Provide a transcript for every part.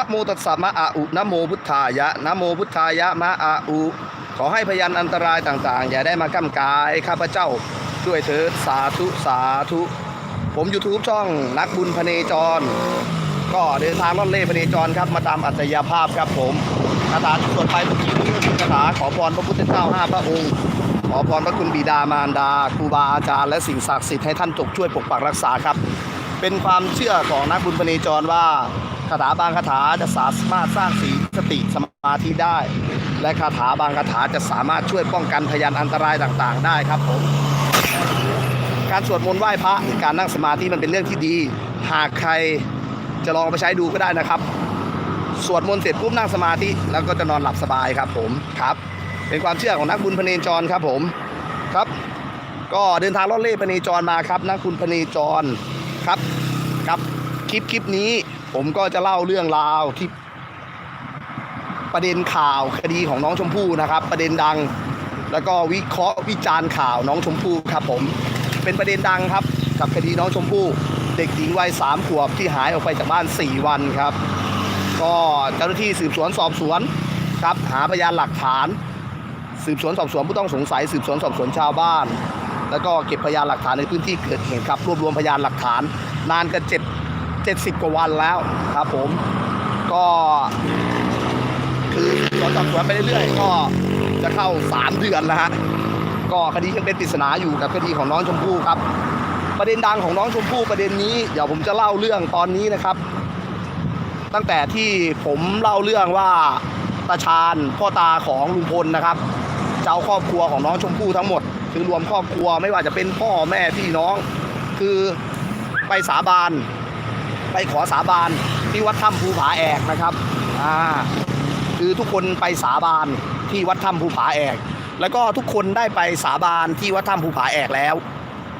นะโมตัสสะมะอาอุนะโมพุทธายะนะโมพุทธายะมะอาอุ ขอให้พยานอันตรายต่างๆ อย่าได้มาก้ำกายข้าพเจ้าด้วยเถิดสาธุสาธุ ผม YouTube ช่องนักบุญพเนจร ก็เดินทางล่อนเล่พเนจรครับ มาตามอัจฉริยภาพครับผมคาถาที่สวดไปเมื่อกี้นี้ก็คือคาถาขอพรพระพุทธเจ้าห้าพระองค์ขอพรพระคุณบิดามารดาครูบาอาจารย์และสิ่งศักดิ์สิทธิ์ให้ท่านจงช่วยปกปักรักษาครับ เป็นความเชื่อของนักบุญพเนจรว่า คาถาบางคาถาจะสามารถสร้างสีสติสมาธิได้ และคาถาบางคาถาจะสามารถช่วยป้องกันพยานอันตรายต่างๆ ได้ครับผมการสวดมนต์ไหว้พระการนั่งสมาธิมันเป็นเรื่องที่ดี หากใครจะลองไปใช้ดูก็ได้นะครับ สวดมนต์เสร็จปุ๊บนั่งสมาธิแล้วก็จะนอนหลับสบายครับผมครับ เป็นความเชื่อของนักบุญพเนจรครับผมครับ ก็เดินทางลอนเล่พเนจรมาครับนักบุญพเนจรครับครับคลิปคลิปนี้ ผมก็จะเล่าเรื่องราวที่ประเด็นข่าวคดีของน้องชมพู่นะครับ ประเด็นดัง แล้วก็วิเคราะห์วิจารณ์ข่าวน้องชมพู่ครับ ผมเป็นประเด็นดังครับ กับคดีน้องชมพู่ เด็กหญิงวัยสามขวบที่หายออกไปจากบ้าน 4 วันครับ ก็เจ้าหน้าที่สืบสวนสอบสวนครับ หาพยานหลักฐาน สืบสวนสอบสวนผู้ต้องสงสัย สืบสวนสอบสวนชาวบ้าน แล้วก็เก็บพยานหลักฐานในพื้นที่เกิดเหตุครับรวบรวมพยานหลักฐาน นานกันเจ็ด เจ็ดสิบกว่าวันแล้วครับผม ก็คือสวนสอบสวนไปเรื่อยๆ ก็จะเข้า 3 เดือนแล้วฮะก็คดียังเป็นปริศนาอยู่กับคดีของน้องชมพู่ครับ ประเด็นดังของน้องชมพู่ประเด็นนี้เดี๋ยวผมจะเล่าเรื่องตอนนี้นะครับ ตั้งแต่ที่ผมเล่าเรื่องว่าตาชาญพ่อตาของลุงพลนะครับเจ้าครอบครัวของน้องชมพู่ทั้งหมด คือรวมครอบครัวไม่ว่าจะเป็นพ่อแม่พี่น้อง คือไปสาบาน ไปขอสาบานที่วัดถ้ำภูผาแอกนะครับอ่าคือทุกคนไปสาบานที่วัดถ้ำภูผาแอก แล้วก็ทุกคนได้ไปสาบานที่วัดถ้ำภูผาแอกแล้ว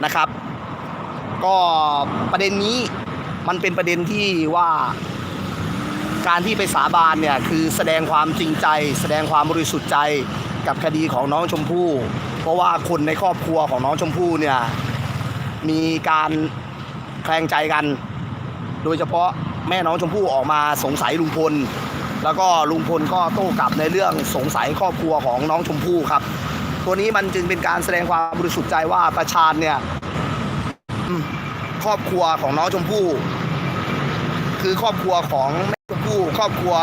นะครับ ก็ประเด็นนี้มันเป็นประเด็นที่ว่าการที่ไปสาบานเนี่ยคือแสดงความจริงใจ แสดงความบริสุทธิ์ใจกับคดีของน้องชมพู่ เพราะว่าคนในครอบครัวของน้องชมพู่เนี่ยมีการแคลงใจกัน โดยเฉพาะแม่น้องชมพู่ออกมาสงสัยลุงพล แล้วก็ลุงพลก็โต้กลับในเรื่องสงสัยครอบครัวของน้องชมพู่ครับ ตัวนี้มันจึงเป็นการแสดงความบริสุทธิ์ใจว่าประชาญเนี่ยครอบครัวของน้องชมพู่ คือครอบครัวของแม่ชมพู่ครอบครัว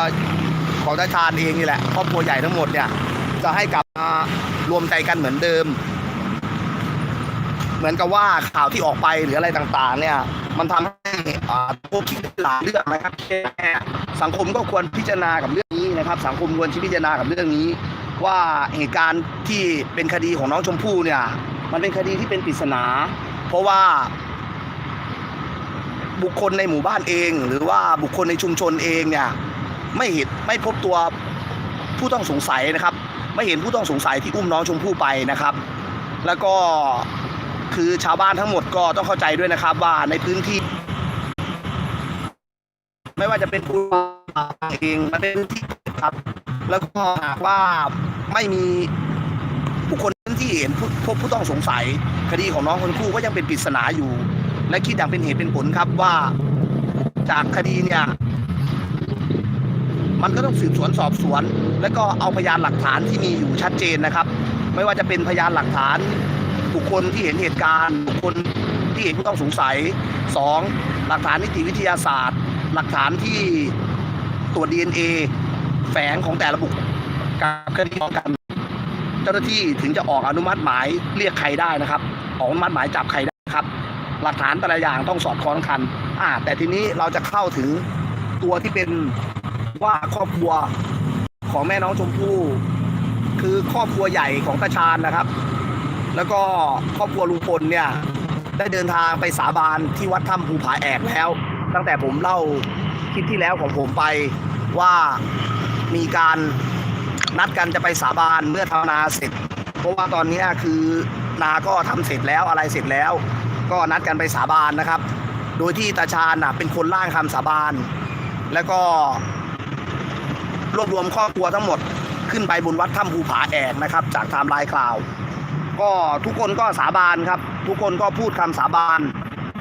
ของตาชาญเองนี่แหละ ครอบครัวใหญ่ทั้งหมดเนี่ย จะให้กลับมารวมใจกันเหมือนเดิม เหมือนกับว่าข่าวที่ออกไปหรืออะไรต่างๆ เนี่ย มันทำให้พวกคิดหลายเรื่องนะครับแค่สังคมก็ควรพิจารณากับเรื่องนี้นะครับ สังคมควรพิจารณากับเรื่องนี้ ว่าเหตุการณ์ที่เป็นคดีของน้องชมพู่เนี่ย มันเป็นคดีที่เป็นปริศนา เพราะว่าบุคคลในหมู่บ้านเอง หรือว่าบุคคลในชุมชนเองเนี่ยไม่เห็นไม่พบตัวผู้ต้องสงสัยนะครับ ไม่เห็นผู้ต้องสงสัยที่อุ้มน้องชมพู่ไปนะครับ แล้วก็ คือชาวบ้านทั้งหมดก็ต้องเข้าใจด้วยนะครับ ว่าในพื้นที่ ไม่ว่าจะเป็นผู้เองมันเป็นที่ครับ แล้วก็หากว่าไม่มีบุคคนพื้นที่เห็นพบผู้ต้องสงสัย คดีของน้องคนคู่ก็ยังเป็นปริศนาอยู่ และคิดอย่างเป็นเหตุเป็นผลครับว่าจากคดีเนี่ยมันก็ต้องสืบสวนสอบสวน แล้วก็เอาพยานหลักฐานที่มีอยู่ชัดเจนนะครับ ไม่ว่าจะเป็นพยานหลักฐาน บุคคลที่เห็นเหตุการณ์บุคคลที่เห็นผู้ต้องสงสัยสองหลักฐานนิติวิทยาศาสตร์ หลักฐานที่ตรวจ DNA แฝงของแต่ละบุคคลกับคดีเดียวกัน เจ้าหน้าที่ถึงจะออกอนุมัติหมายเรียกใครได้นะครับ ออกอนุมัติหมายจับใครได้ครับ หลักฐานแต่ละอย่างต้องสอดคล้องกันอ่าแต่ทีนี้เราจะเข้าถึงตัวที่เป็นว่าครอบครัวของแม่น้องชมพู่คือครอบครัวใหญ่ของตาชาญนะครับ แล้วก็ครอบครัวลุงพลเนี่ยได้เดินทางไปสาบานที่วัดถ้ำภูผาแอกแล้ว ตั้งแต่ผมเล่าคลิปที่แล้วของผมไปว่ามีการนัดกันจะไปสาบานเมื่อทำนาเสร็จ เพราะว่าตอนนี้คือนาก็ทำเสร็จแล้วอะไรเสร็จแล้ว ก็นัดกันไปสาบานนะครับ โดยที่ตาชาญน่ะเป็นคนร่างคำสาบาน แล้วก็รวบรวมครอบครัวทั้งหมดขึ้นไปบนวัดถ้ำภูผาแอกนะครับ จากไทม์ไลน์คลาว ก็ทุกคนก็สาบานครับ ทุกคนก็พูดคำสาบาน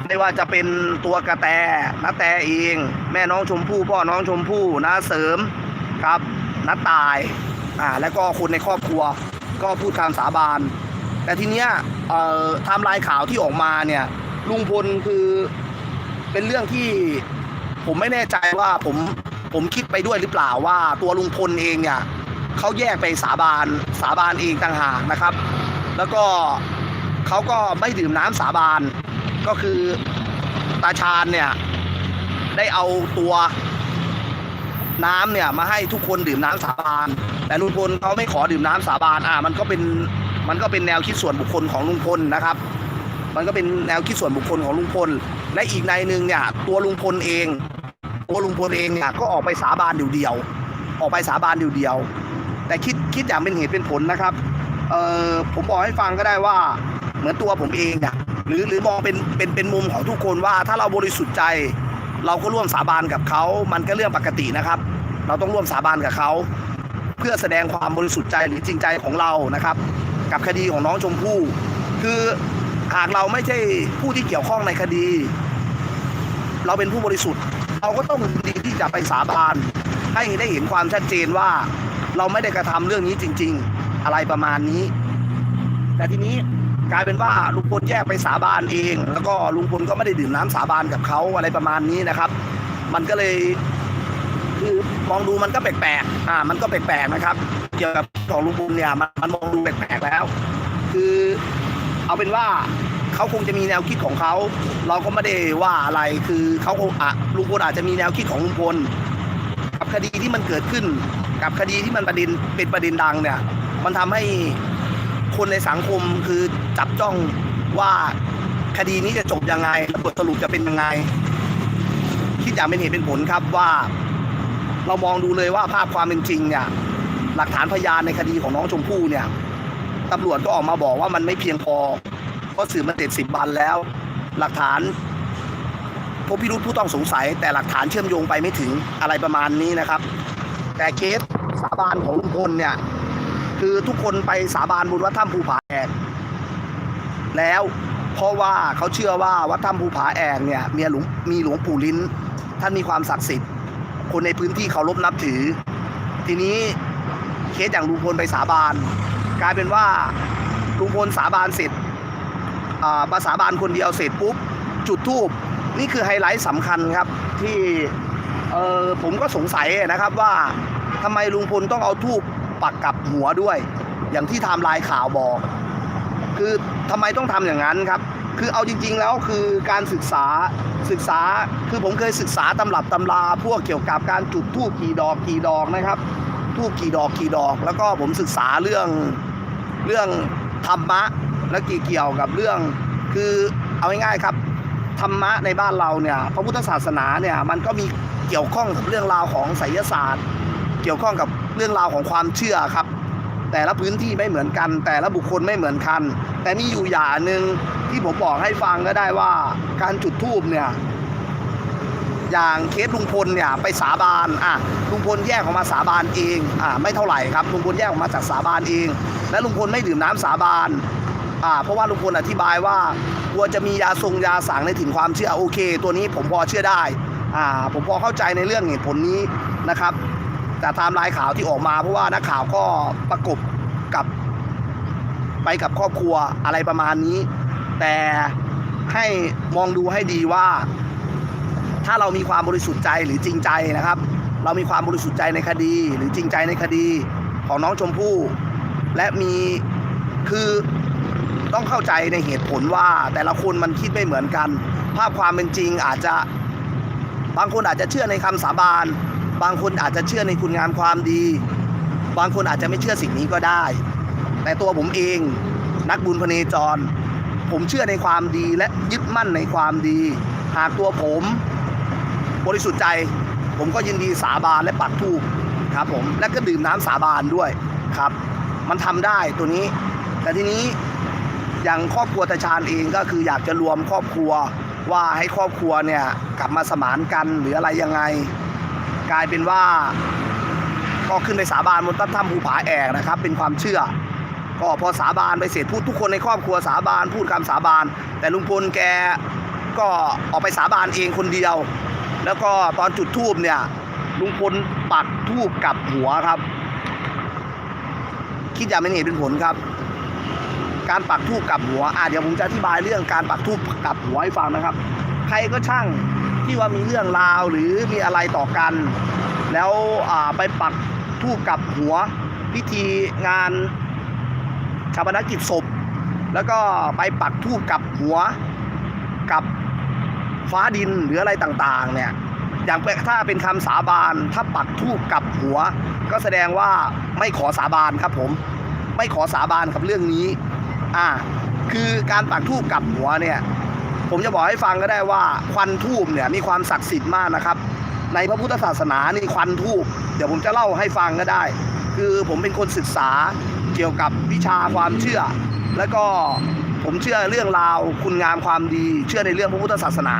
ไม่ว่าจะเป็นตัวกระแตน้าแตเอง แม่น้องชมพู่พ่อน้องชมพู่น้าเสริมครับน้าตายอ่าแล้วก็คนในครอบครัวก็พูดคำสาบาน แต่ทีเนี้ยเอ่อไทม์ไลน์ข่าวที่ออกมาเนี่ยลุงพลคือเป็นเรื่องที่ผมไม่แน่ใจว่าผมผมคิดไปด้วยหรือเปล่าว่าตัวลุงพลเองเนี่ยเขาแยกไปสาบานสาบานเองต่างหากนะครับ แล้วก็เขาก็ไม่ดื่มน้ำสาบาน ก็คือตาชาญเนี่ยได้เอาตัวน้ำเนี่ยมาให้ทุกคนดื่มน้ำสาบาน แต่ลุงพลเขาไม่ขอดื่มน้ำสาบานอ่ามันก็เป็นมันก็เป็นแนวคิดส่วนบุคคลของลุงพลนะครับ มันก็เป็นแนวคิดส่วนบุคคลของลุงพล และอีกในหนึ่งเนี่ยตัวลุงพลเอง ตัวลุงพลเองเนี่ยก็ออกไปสาบานเดียวๆออกไปสาบานเดียวๆแต่คิดคิดอย่างเป็นเหตุเป็นผลนะครับ เออผมบอกให้ฟังก็ได้ว่า เหมือนตัวผมเองเนี่ยหรือหรือมองเป็นเป็นเป็นมุมของทุกคนว่าถ้าเราบริสุทธิ์ใจ เราก็ร่วมสาบานกับเขามันก็เรื่องปกตินะครับ เราต้องร่วมสาบานกับเขา เพื่อแสดงความบริสุทธิ์ใจหรือจริงใจของเรานะครับ กับคดีของน้องชมพู่คือหากเราไม่ใช่ผู้ที่เกี่ยวข้องในคดี เราเป็นผู้บริสุทธิ์ เราก็ต้องดีที่จะไปสาบานให้ได้เห็นความชัดเจนว่าเราไม่ได้กระทำเรื่องนี้จริง ๆ อะไรประมาณนี้ แต่ทีนี้กลายเป็นว่าลุงพลแยกไปสาบานเอง แล้วก็ลุงพลก็ไม่ได้ดื่มน้ำสาบานกับเขาอะไรประมาณนี้นะครับ มันก็เลยคือมองดูมันก็แปลกๆอ่า มันก็แปลกๆนะครับ เกี่ยวกับของลุงพลเนี่ยมันมันมองดูแปลกๆแล้ว คือเอาเป็นว่าเขาคงจะมีแนวคิดของเขา เราก็ไม่ได้ว่าอะไรคือเขาคงอะลุงพลอาจจะมีแนวคิดของลุงพลกับคดีที่มันเกิดขึ้น กับคดีที่มันประเด็นเป็นประเด็นดังเนี่ย มันทำให้คนในสังคมคือจับจ้องว่าคดีนี้จะจบยังไงบทสรุปจะเป็นยังไง คิดอย่างเป็นเหตุเป็นผลครับว่า เรามองดูเลยว่าภาพความเป็นจริงเนี่ย หลักฐานพยานในคดีของน้องชมพู่เนี่ยตำรวจก็ออกมาบอกว่ามันไม่เพียงพอเพราะสื่อมันเด็ดสิบวันแล้ว หลักฐานพบพิรุธผู้ต้องสงสัย แต่หลักฐานเชื่อมโยงไปไม่ถึงอะไรประมาณนี้นะครับ แต่เคสสาบานของลุงพลเนี่ย คือทุกคนไปสาบานบนวัดถ้ำภูผาแอกแล้วเพราะว่าเขาเชื่อว่าวัดถ้ำภูผาแอกเนี่ยมีหลวงมีหลวงปู่ลิ้น ท่านมีความศักดิ์สิทธิ์ คนในพื้นที่เคารพนับถือ ทีนี้เคสอย่างลุงพลไปสาบานกลายเป็นว่าลุงพลสาบานเสร็จอ่ามาสาบานคนเดียวเสร็จปุ๊บจุดทูบนี่คือไฮไลท์สำคัญครับที่เออผมก็สงสัยนะครับว่าทำไมลุงพลต้องเอาทูบ ปักกับหัวด้วย อย่างที่ไทม์ไลน์ข่าวบอก คือทำไมต้องทำอย่างนั้นครับ คือเอาจริง ๆแล้วคือการศึกษาศึกษาคือผมเคยศึกษาตำรับตำราพวกเกี่ยวกับการจุดธูปกี่ดอกกี่ดอกนะครับธูปกี่ดอกกี่ดอก แล้วก็ผมศึกษาเรื่องเรื่องธรรมะและกี่เกี่ยวกับเรื่อง คือเอาง่ายๆครับธรรมะในบ้านเราเนี่ยพระพุทธศาสนาเนี่ยมันก็มีเกี่ยวข้องกับเรื่องราวของไสยศาสตร์ เกี่ยวข้องกับ เรื่องราวของความเชื่อครับ แต่ละพื้นที่ไม่เหมือนกัน แต่ละบุคคลไม่เหมือนกัน แต่มีอยู่อย่างหนึ่งที่ผมบอกให้ฟังก็ได้ว่าการจุดธูปเนี่ยอย่างเคสลุงพลเนี่ยไปสาบานอะลุงพลแยกออกมาสาบานเองอะไม่เท่าไหร่ครับลุงพลแยกออกมาจากสาบานเอง และลุงพลไม่ดื่มน้ำสาบานอ่าเพราะว่าลุงพลอธิบายว่ากลัวจะมียาทรงยาสังในถิ่นความเชื่อโอเค ตัวนี้ผมพอเชื่อได้อ่าผมพอเข้าใจในเรื่องเหตุผลนี้นะครับ แต่ไทม์ไลน์ข่าวที่ออกมา เพราะว่านักข่าวก็ประกบกับไปกับครอบครัวอะไรประมาณนี้ แต่ให้มองดูให้ดีว่า ถ้าเรามีความบริสุทธิ์ใจหรือจริงใจนะครับ เรามีความบริสุทธิ์ใจในคดี หรือจริงใจในคดีของน้องชมพู่ และมีคือต้องเข้าใจในเหตุผลว่าแต่ละคนมันคิดไม่เหมือนกัน ภาพความเป็นจริงอาจจะบางคนอาจจะเชื่อในคำสาบาน บางคนอาจจะเชื่อในคุณงามความดี บางคนอาจจะไม่เชื่อสิ่งนี้ก็ได้ แต่ตัวผมเองนักบุญพเนจร ผมเชื่อในความดีและยึดมั่นในความดี หากตัวผมบริสุทธิ์ใจ ผมก็ยินดีสาบานและปักธูปครับผมและก็ดื่มน้ำสาบานด้วยครับ มันทำได้ตัวนี้ แต่ทีนี้อย่างครอบครัวตาชาญเองก็คืออยากจะรวมครอบครัวว่าให้ครอบครัวเนี่ยกลับมาสมานกันหรืออะไรยังไง กลายเป็นว่า ก็ขึ้นไปสาบานบนต้นถ้ำภูผาแอกนะครับ เป็นความเชื่อ ก็พอสาบานไปเสร็จพูดทุกคนในครอบครัวสาบาน พูดคำสาบาน แต่ลุงพลแกก็ออกไปสาบานเองคนเดียว แล้วก็ตอนจุดทูบเนี่ยลุงพลปักทูบกับหัวครับ คิดอย่างเป็นเหตุเป็นผลครับ การปักทูบกับหัวอะเดี๋ยวผมจะอธิบายเรื่องการปักทูบกับหัวให้ฟังนะครับ ใครก็ช่าง ที่ว่ามีเรื่องราวหรือมีอะไรต่อกัน แล้วไปปักทูบกับหัวพิธีงานชาปนกิจศพ แล้วก็ไปปักทูบกับหัวกับฟ้าดินหรืออะไรต่างๆเนี่ยอย่างถ้าเป็นคำสาบานถ้าปักทูบกับหัว ก็แสดงว่าไม่ขอสาบานครับผม ไม่ขอสาบานกับเรื่องนี้อ่าคือการปักทูบกับหัวเนี่ย ผมจะบอกให้ฟังก็ได้ว่าควันทูบเนี่ยมีความศักดิ์สิทธิ์มากนะครับ ในพระพุทธศาสนานี่ควันทูบเดี๋ยวผมจะเล่าให้ฟังก็ได้ คือผมเป็นคนศึกษาเกี่ยวกับวิชาความเชื่อ แล้วก็ผมเชื่อเรื่องราวคุณงามความดี เชื่อในเรื่องพระพุทธศาสนา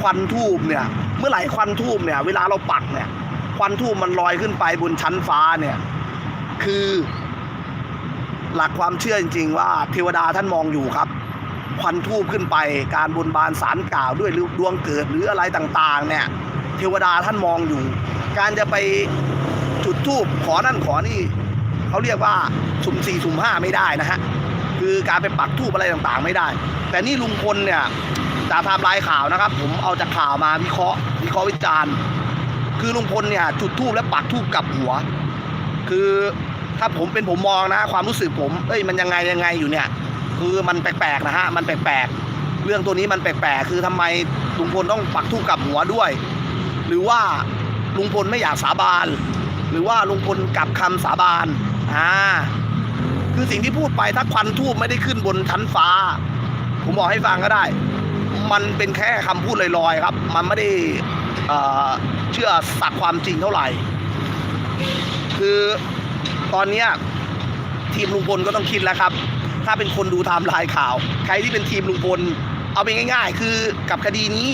ควันทูบเนี่ยเมื่อไหร่ควันทูบเนี่ยเวลาเราปักเนี่ยควันทูบมันลอยขึ้นไปบนชั้นฟ้าเนี่ยคือ หลักความเชื่อจริงๆว่าเทวดาท่านมองอยู่ครับ ควันทูบขึ้นไป การบนบานสารกล่าวด้วยหรือดวงเกิดหรืออะไรต่างๆ เนี่ย เทวดาท่านมองอยู่ การจะไปจุดทูบขอนั่นขอนี่เขาเรียกว่าสุ่มสี่สุ่มห้าไม่ได้นะฮะคือการไปปักทูบอะไรต่างๆ ไม่ได้ แต่นี่ลุงพลเนี่ยจากไทม์ไลน์ข่าวนะครับ ผมเอาจากข่าวมาวิเคราะห์วิเคราะห์วิจารณ์ คือลุงพลเนี่ยจุดทูบแล้วปักทูบกับหัว คือถ้าผมเป็นผมมองนะ ความรู้สึกผมเอ้ยมันยังไงยังไงอยู่เนี่ย คือมันแปลกๆนะฮะมันแปลกๆเรื่องตัวนี้มันแปลกๆคือทำไมลุงพลต้องปักทูบกับหัวด้วย หรือว่าลุงพลไม่อยากสาบาน หรือว่าลุงพลกลับคำสาบานอ่าคือสิ่งที่พูดไปถ้าควันทูบไม่ได้ขึ้นบนชั้นฟ้า ผมบอกให้ฟังก็ได้ มันเป็นแค่คำพูดลอยๆครับ มันไม่ได้เชื่อสักความจริงเท่าไหร่ คือตอนเนี้ทีมลุงพลก็ต้องคิดแล้วครับ ถ้าเป็นคนดูไทม์ไลน์ข่าว ใครที่เป็นทีมลุงพล เอาเป็นง่าย ๆ คือกับคดีนี้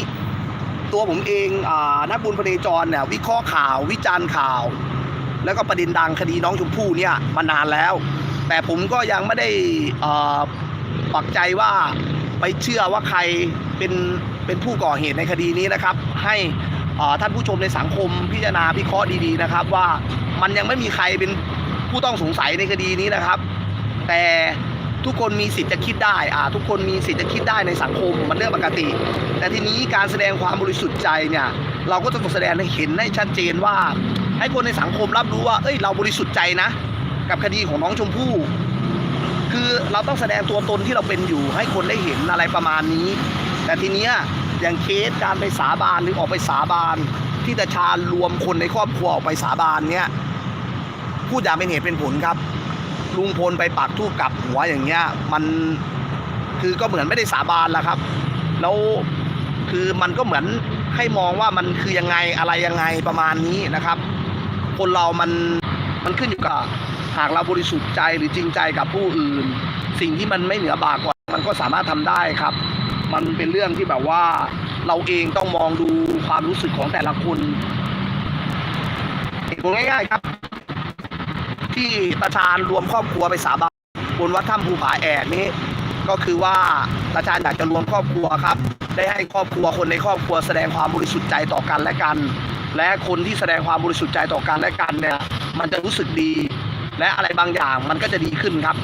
ตัวผมเองอนักบุญพเนจรเนี่ยวิเคราะห์ข่าววิจารณ์ข่าว แล้วก็ประเด็นดังคดีน้องชมพู่เนี่ยมานานแล้ว แต่ผมก็ยังไม่ได้ปักใจว่าไปเชื่อว่าใครเป็นเป็นผู้ก่อเหตุในคดีนี้นะครับ ให้ท่านผู้ชมในสังคมพิจารณาพิเคราะห์ดีๆนะครับ ว่ามันยังไม่มีใครเป็นผู้ต้องสงสัยในคดีนี้นะครับ แต่ ทุกคนมีสิทธิ์จะคิดได้อ่าทุกคนมีสิทธิ์จะคิดได้ในสังคมมันเรื่องปกติ แต่ทีนี้การแสดงความบริสุทธิ์ใจเนี่ยเราก็จะต้องแสดงให้เห็นให้ชัดเจนว่า ให้คนในสังคมรับรู้ว่า เอ้ยเราบริสุทธิ์ใจนะ กับคดีของน้องชมพู่คือเราต้องแสดงตัวตนที่เราเป็นอยู่ให้คนได้เห็นอะไรประมาณนี้ แต่ทีเนี้ยอย่างเคสการไปสาบานหรือออกไปสาบาน ที่ตาชาญรวมคนในครอบครัวออกไปสาบานเนี่ยพูดอย่างเป็นเหตุเป็นผลครับ ลุงพลไปปักทูบกลับหัวอย่างเงี้ย มันคือก็เหมือนไม่ได้สาบานแล้วครับ แล้วคือมันก็เหมือนให้มองว่ามันคือยังไงอะไรยังไงประมาณนี้นะครับ คนเรามันมันขึ้นอยู่กับหากเราบริสุทธิ์ใจหรือจริงใจกับผู้อื่น สิ่งที่มันไม่เหนือบากกว่า มันก็สามารถทำได้ครับ มันเป็นเรื่องที่แบบว่า เราเองต้องมองดูความรู้สึกของแต่ละคนเหตุผลง่ายๆครับ ที่ประชานรวมครอบครัวไปสาบานบนวัดถ้ำภูผาแอกนี้ ก็คือว่าประชานอยากจะรวมครอบครัวครับ ได้ให้ครอบครัวคนในครอบครัวแสดงความบริสุทธิ์ใจต่อกันและกัน และคนที่แสดงความบริสุทธิ์ใจต่อกันและกันเนี่ยมันจะรู้สึกดี และอะไรบางอย่างมันก็จะดีขึ้นครับ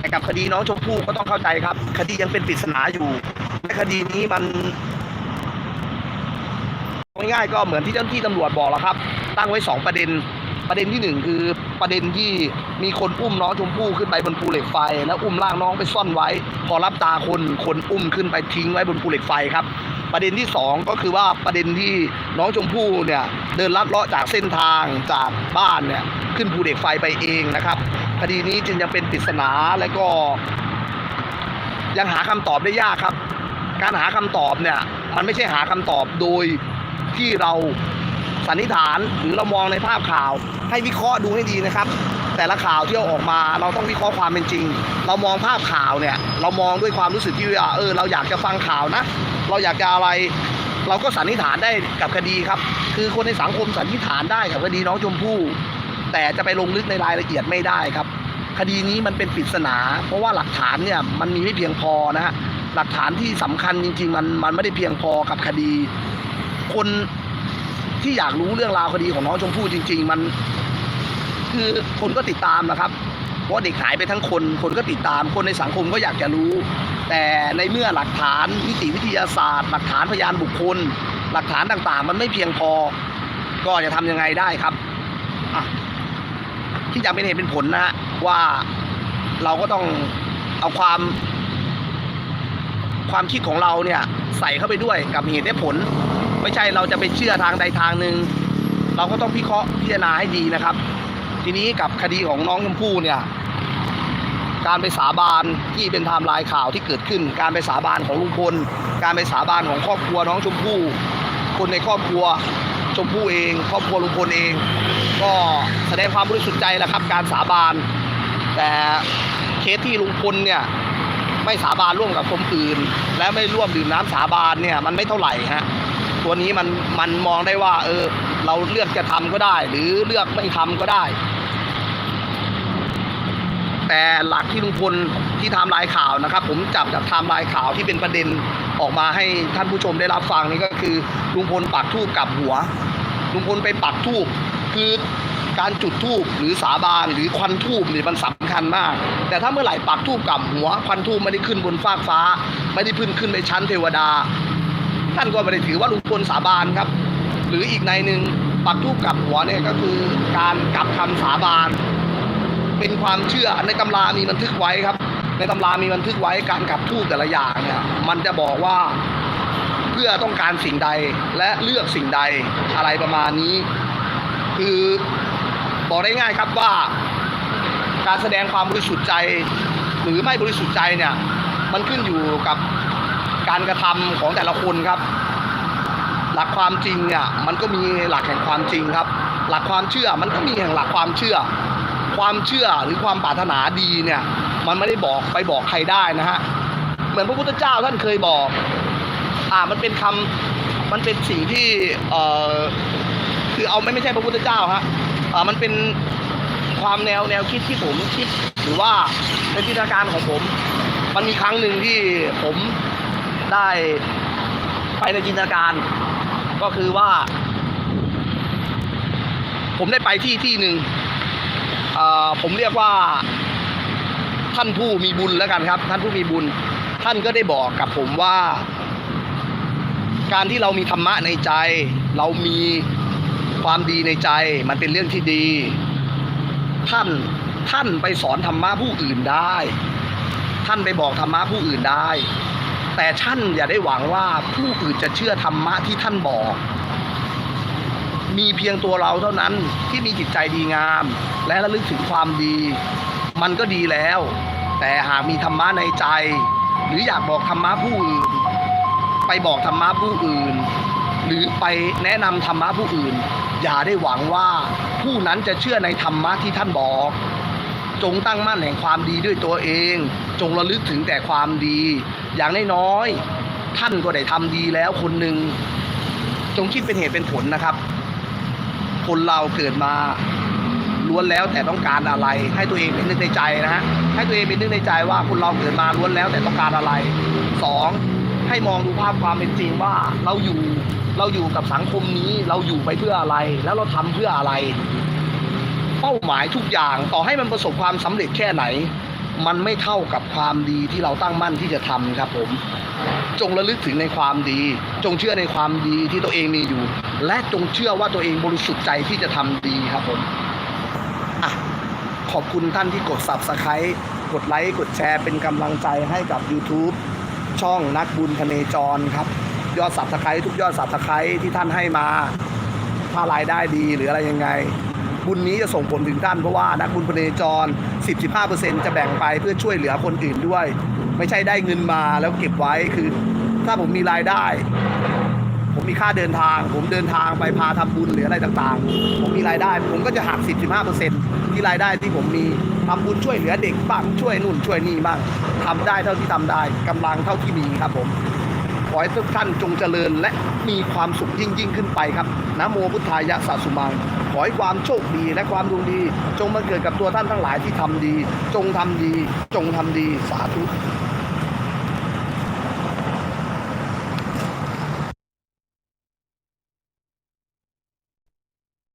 แต่กับคดีน้องชมพู่ก็ต้องเข้าใจครับ คดียังเป็นปริศนาอยู่และคดีนี้มันง่ายๆก็เหมือนที่เจ้าหน้าที่ตำรวจบอกแล้วครับ ตั้งไว้สองประเด็น ประเด็นที่หนึ่งคือประเด็นที่มีคนอุ้มน้องชมพู่ขึ้นไปบนภูเหล็กไฟ แล้วอุ้มร่างน้องไปซ่อนไว้ พอรับตาคนคนอุ้มขึ้นไปทิ้งไว้บนภูเหล็กไฟครับ ประเด็นที่สองก็คือว่าประเด็นที่น้องชมพู่เนี่ยเดินลัดเลาะจากเส้นทางจากบ้านเนี่ยขึ้นภูเหล็กไฟไปเองนะครับคดีนี้จึงยังเป็นปริศนาและก็ ยังหาคำตอบได้ยากครับ การหาคำตอบเนี่ยมันไม่ใช่หาคำตอบโดยที่เรา สันนิษฐาน หรือเรามองในภาพข่าว ให้วิเคราะห์ดูให้ดีนะครับ แต่ละข่าวที่เอาออกมาเราต้องวิเคราะห์ความเป็นจริง เรามองภาพข่าวเนี่ย เรามองด้วยความรู้สึกที่ว่าเออ เราอยากจะฟังข่าวนะ เราอยากจะอะไร เราก็สันนิษฐานได้กับคดีครับ คือคนในสังคมสันนิษฐานได้กับคดีน้องชมพู่แต่จะไปลงลึกในรายละเอียดไม่ได้ครับ คดีนี้มันเป็นปริศนา เพราะว่าหลักฐานเนี่ยมันมีไม่เพียงพอนะฮะหลักฐานที่สำคัญจริงๆ มันมันไม่ได้เพียงพอกับคดี คน ที่อยากรู้เรื่องราวคดีของน้องชมพู่จริง ๆ มัน คือคนก็ติดตามนะครับเพราะเด็กหายไปทั้งคน คนก็ติดตามคนในสังคมก็อยากจะรู้ แต่ในเมื่อหลักฐานนิติวิทยาศาสตร์ หลักฐานพยานบุคคล หลักฐานต่างๆ มันไม่เพียงพอ ก็จะทำยังไงได้ครับที่จะเป็นเหตุเป็นผลนะฮะว่าเราก็ต้องเอาความ ความคิดของเราเนี่ย ใส่เข้าไปด้วยกับเหตุและผล ไม่ใช่เราจะไปเชื่อทางใดทางหนึ่งเราก็ต้องพิเคราะห์พิจารณาให้ดีนะครับ ทีนี้กับคดีของน้องชมพู่เนี่ยการไปสาบานที่เป็นไทม์ไลน์ข่าวที่เกิดขึ้น การไปสาบานของลุงพล การไปสาบานของครอบครัวน้องชมพู่คนในครอบครัวชมพู่เอง ครอบครัวลุงพลเอง ก็แสดงความบริสุทธิ์ใจแหละครับ การสาบาน แต่เคสที่ลุงพลเนี่ยไม่สาบานร่วมกับคนอื่น และไม่ร่วมดื่มน้ำสาบานเนี่ยมันไม่เท่าไหร่ฮะ ตัวนี้มันมันมองได้ว่า เออ เราเลือกจะทำก็ได้ หรือเลือกไม่ทำก็ได้ แต่หลักที่ลุงพลที่ทม์ไลน์ข่าวนะครับ ผมจับจากทม์ไลน์ข่าวที่เป็นประเด็นออกมาให้ท่านผู้ชมได้รับฟังนี่ก็คือลุงพลปักทูบกับหัวลุงพลไปปักทูบคือการจุดทูบหรือสาบานหรือควันทูบเนี่ยมันสำคัญมาก แต่ถ้าเมื่อไหร่ปักทูบกับหัวควันทูบไม่ได้ขึ้นบนฟากฟ้า ไม่ได้ขึ้นขึ้นไปชั้นเทวดา ท่านก็ไม่ได้ถือว่าลุงพลสาบานครับ หรืออีกในหนึ่งปักทูบกลับหัวเนี่ยก็คือการกลับคำสาบาน เป็นความเชื่อในตำรามีบันทึกไว้ครับ ในตำรามีบันทึกไว้การกลับทูบแต่ละอย่างเนี่ยมันจะบอกว่าเพื่อต้องการสิ่งใดและเลือกสิ่งใดอะไรประมาณนี้ คือบอกได้ง่ายครับว่าการแสดงความบริสุทธิ์ใจ หรือไม่บริสุทธิ์ใจเนี่ยมันขึ้นอยู่กับ การกระทำของแต่ละคนครับ หลักความจริงเนี่ยมันก็มีหลักแห่งความจริงครับ หลักความเชื่อมันก็มีแห่งหลักความเชื่อ ความเชื่อหรือความปรารถนาดีเนี่ยมันไม่ได้บอกไปบอกใครได้นะฮะเหมือนพระพุทธเจ้าท่านเคยบอกอ่ามันเป็นคำมันเป็นสิ่งที่เอ่อคือเอาไม่ไม่ใช่พระพุทธเจ้าฮะอ่ามันเป็นความแนวแนวคิดที่ผมคิดหรือว่าเป็นจินตนาการของผม มันมีครั้งหนึ่งที่ผม ได้ไปในจินตนาการ ก็คือว่า ผมได้ไปที่ที่หนึ่งผมเรียกว่าท่านผู้มีบุญแล้วกันครับ ท่านผู้มีบุญ ท่านก็ได้บอกกับผมว่า การที่เรามีธรรมะในใจ เรามีความดีในใจ มันเป็นเรื่องที่ดี ท่านท่านไปสอนธรรมะผู้อื่นได้ ท่านไปบอกธรรมะผู้อื่นได้ แต่ท่านอย่าได้หวังว่าผู้อื่นจะเชื่อธรรมะที่ท่านบอก มีเพียงตัวเราเท่านั้นที่มีจิตใจดีงาม และระลึกถึงความดี มันก็ดีแล้ว แต่หากมีธรรมะในใจ หรืออยากบอกธรรมะผู้อื่น ไปบอกธรรมะผู้อื่น หรือไปแนะนำธรรมะผู้อื่น อย่าได้หวังว่าผู้นั้นจะเชื่อในธรรมะที่ท่านบอก จงตั้งมั่นแห่งความดีด้วยตัวเอง จงระลึกถึงแต่ความดี อย่างน้อยๆท่านก็ได้ทำดีแล้วคนหนึ่งจงคิดเป็นเหตุเป็นผลนะครับ คนเราเกิดมาล้วนแล้วแต่ต้องการอะไร ให้ตัวเองเป็นนึกในใจนะฮะให้ตัวเองเป็นนึกในใจว่าคนเราเกิดมาล้วนแล้วแต่ต้องการอะไรสองให้มองดูภาพความเป็นจริงว่าเราอยู่เราอยู่กับสังคมนี้เราอยู่ไปเพื่ออะไร แล้วเราทำเพื่ออะไร เป้าหมายทุกอย่าง ต่อให้มันประสบความสำเร็จแค่ไหน มันไม่เท่ากับความดีที่เราตั้งมั่นที่จะทำครับผม จงระลึกถึงในความดี จงเชื่อในความดีที่ตัวเองมีอยู่ และจงเชื่อว่าตัวเองบริสุทธิ์ใจที่จะทำดีครับผมอะขอบคุณท่านที่กด subscribe กดไลค์กดแชร์เป็นกำลังใจให้กับ YouTube ช่องนักบุญพเนจรครับ ยอด subscribe ทุกยอด subscribe ที่ท่านให้มา ถ้ารายได้ดีหรืออะไรยังไง บุญนี้จะส่งผลถึงท่านเพราะว่านักบุญพเนจร 10-15%จะแบ่งไปเพื่อช่วยเหลือคนอื่นด้วย ไม่ใช่ได้เงินมาแล้วเก็บไว้คือ ถ้าผมมีรายได้ ผมมีค่าเดินทาง ผมเดินทางไปพาทำบุญหรืออะไรต่างๆ ผมมีรายได้ ผมก็จะหัก 10-15%ที่รายได้ที่ผมมีทำบุญช่วยเหลือเด็กบ้างช่วยนู่นช่วยนี่บ้างทำได้เท่าที่ทำได้กำลังเท่าที่มีครับผมขอให้ทุกท่านจงเจริญและมีความสุขยิ่งยิ่งขึ้นไปครับนะโมพุทธายะสะสุมัง อให้ความโชคดีและความดวงดี จงมาเกิดกับตัวท่านทั้งหลายที่ทำดี จงทำดี จงทำดีสาธุ